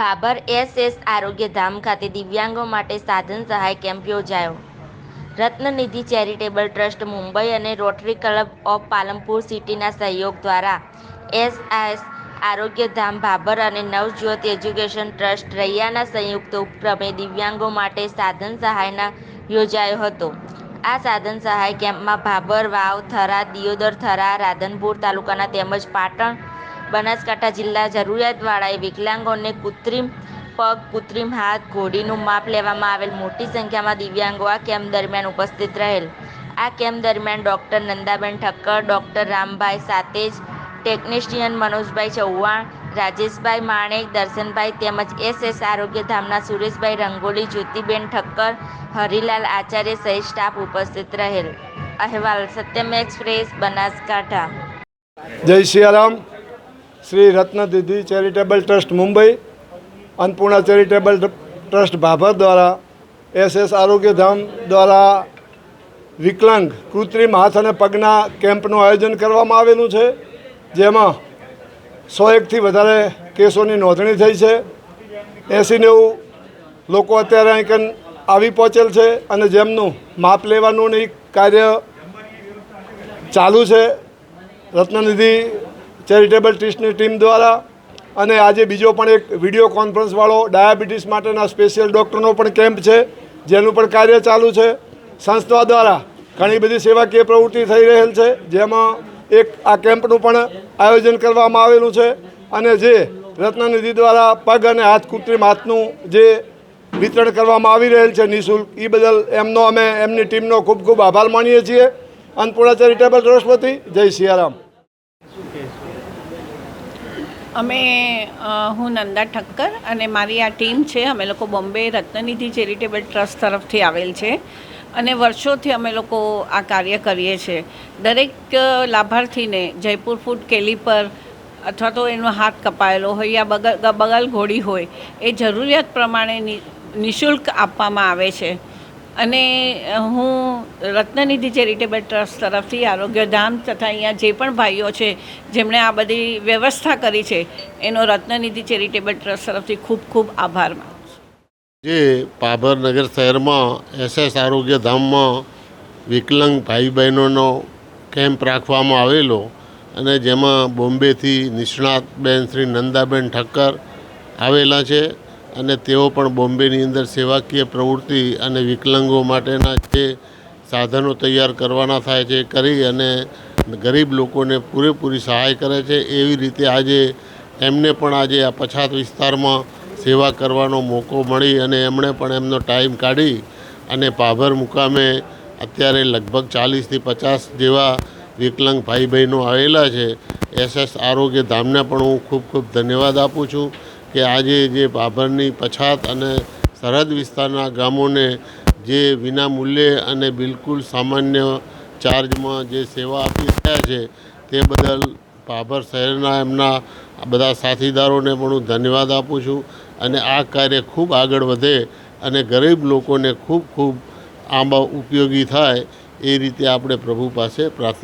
Bhabhar SS આરોગ્યધામ ખાતે દિવ્યાંગો માટે સાધન સહાય કેમ્પ યોજાયો. રત્નનિધિ ચેરિટેબલ ટ્રસ્ટ મુંબઈ અને રોટરી ક્લબ ઓફ પાલનપુર સિટીના સહયોગ દ્વારા એસએસ આરોગ્યધામ ભાભર અને નવજ્યોત એજ્યુકેશન ટ્રસ્ટ રૈયાના સંયુક્ત ઉપક્રમે દિવ્યાંગો માટે સાધન સહાયના યોજાયો હતો. આ સાધન સહાય કેમ્પમાં ભાભર, વાવ, થરા, દિયોદર, થરા, રાધનપુર તાલુકાના તેમજ પાટણ બનાસકાંઠા જિલ્લા જરૂરિયાતવાળાએ વિકલાંગોને કૃત્રિમ પગ, કૃત્રિમ હાથ, ઘોડીનું માપ લેવામાં આવેલ મોટી સંખ્યામાં દિવ્યાંગો આ કેમ્પ દરમિયાન ઉપસ્થિત રહેલ. આ કેમ્પ દરમિયાન doctor Nandaben Thakkar, doctor Rambhai Satej, technician Manojbhai Chauhan, Rajeshbhai Manek, Darshanbhai તેમજ એસએસ આરોગ્યધામના સુરેશભાઈ રંગોલી, જ્યોતિબેન ઠક્કર, હરિલાલ આચાર્ય સહિત સ્ટાફ ઉપસ્થિત રહેલ. અહેવાલ સત્યમ એક્સપ્રેસ, બનાસકાંઠા. જય Siyaram Shri Ratnadidhi charitable trust Mumbai, Annapurna charitable trust Bhabhar દ્વારા, એસએસ આરોગ્યધામ દ્વારા વિકલાંગ કૃત્રિમ હાથ અને પગના કેમ્પનું આયોજન કરવામાં આવેલું છે, જેમાં સો એકથી વધારે કેસોની નોંધણી થઈ છે. એંસી નેવું લોકો અત્યારે અહીં આવી પહોંચેલ છે અને જેમનું માપ લેવાનું કાર્ય ચાલુ છે. રત્નનિધિ ચેરિટેબલ ટ્રસ્ટની ટીમ દ્વારા. અને આજે બીજો પણ એક વીડિયો કોન્ફરન્સવાળો ડાયાબિટીસ માટેના સ્પેશિયલ ડૉક્ટરનો પણ કેમ્પ છે, જેનું પણ કાર્ય ચાલુ છે. સંસ્થા દ્વારા ઘણી બધી સેવાકીય પ્રવૃત્તિ થઈ રહેલ છે, જેમાં એક આ કેમ્પનું પણ આયોજન કરવામાં આવેલું છે. અને જે રત્નનિધિ દ્વારા પગ અને હાથ કૃત્રિમ હાથનું જે વિતરણ કરવામાં આવી રહેલ છે નિઃશુલ્ક એ બદલ એમનો અમે, એમની ટીમનો ખૂબ ખૂબ આભાર માનીએ છીએ. અન્નપૂર્ણા ચેરિટેબલ ટ્રસ્ટ જય સિયારામ. અમે હું નંદા ઠક્કર અને મારી આ ટીમ છે, અમે લોકો બોમ્બે રત્નનિધિ ચેરિટેબલ ટ્રસ્ટ તરફથી આવેલ છે અને વર્ષોથી અમે લોકો આ કાર્ય કરીએ છીએ દરેક લાભાર્થીને જયપુર ફૂડ કેલી પર અથવા તો એનો હાથ કપાયેલો હોય યા બગલ બગલ ઘોડી હોય, એ જરૂરિયાત પ્રમાણે નિ- નિઃશુલ્ક આપવામાં આવે છે. અને હું રત્નનિધિ ચેરિટેબલ ટ્રસ્ટ તરફથી આરોગ્યધામ તથા અહીંયા જે પણ ભાઈઓ છે, જેમણે આ બધી વ્યવસ્થા કરી છે, એનો રત્નનિધિ ચેરિટેબલ ટ્રસ્ટ તરફથી ખૂબ ખૂબ આભાર માનું છું. જે પાભરનગર શહેરમાં એસએસ આરોગ્યધામમાં વિકલંગ ભાઈ બહેનોનો કેમ્પ રાખવામાં આવેલો અને જેમાં બોમ્બેથી નિષ્ણાત બેન શ્રી નંદાબેન ઠક્કર આવેલા છે. અને તેઓ પણ બોમ્બેની અંદર સેવાકીય પ્રવૃત્તિ અને વિકલાંગો માટેના જે સાધનો તૈયાર કરવાના થાય છે કરી અને ગરીબ લોકોને પૂરેપૂરી સહાય કરે છે. એવી રીતે આજે એમને પણ આજે આ પછાત વિસ્તારમાં સેવા કરવાનો મોકો મળી અને એમણે પણ એમનો ટાઈમ કાઢી અને પાભર મુકામે અત્યારે લગભગ ચાલીસથી પચાસ જેવા વિકલાંગ ભાઈ બહેનો આવેલા છે. એસએસ આરોગ્ય ધામને પણ હું ખૂબ ખૂબ ધન્યવાદ આપું છું. કે આજે જે ભાભરની પછાત અને સરહદ વિસ્તારના ગામોને જે વિના મૂલ્યે અને બિલકુલ સામાન્ય ચાર્જમાં જે સેવા આપી રહ્યા છે, તે બદલ ભાભર શહેરના એમના બધા સાથીદારોને પણ હું ધન્યવાદ આપું છું અને આ કાર્ય ખૂબ આગળ વધે અને ગરીબ લોકોને ખૂબ ખૂબ આંબા ઉપયોગી થાય એ રીતે આપણે પ્રભુ પાસે પ્રાર્થના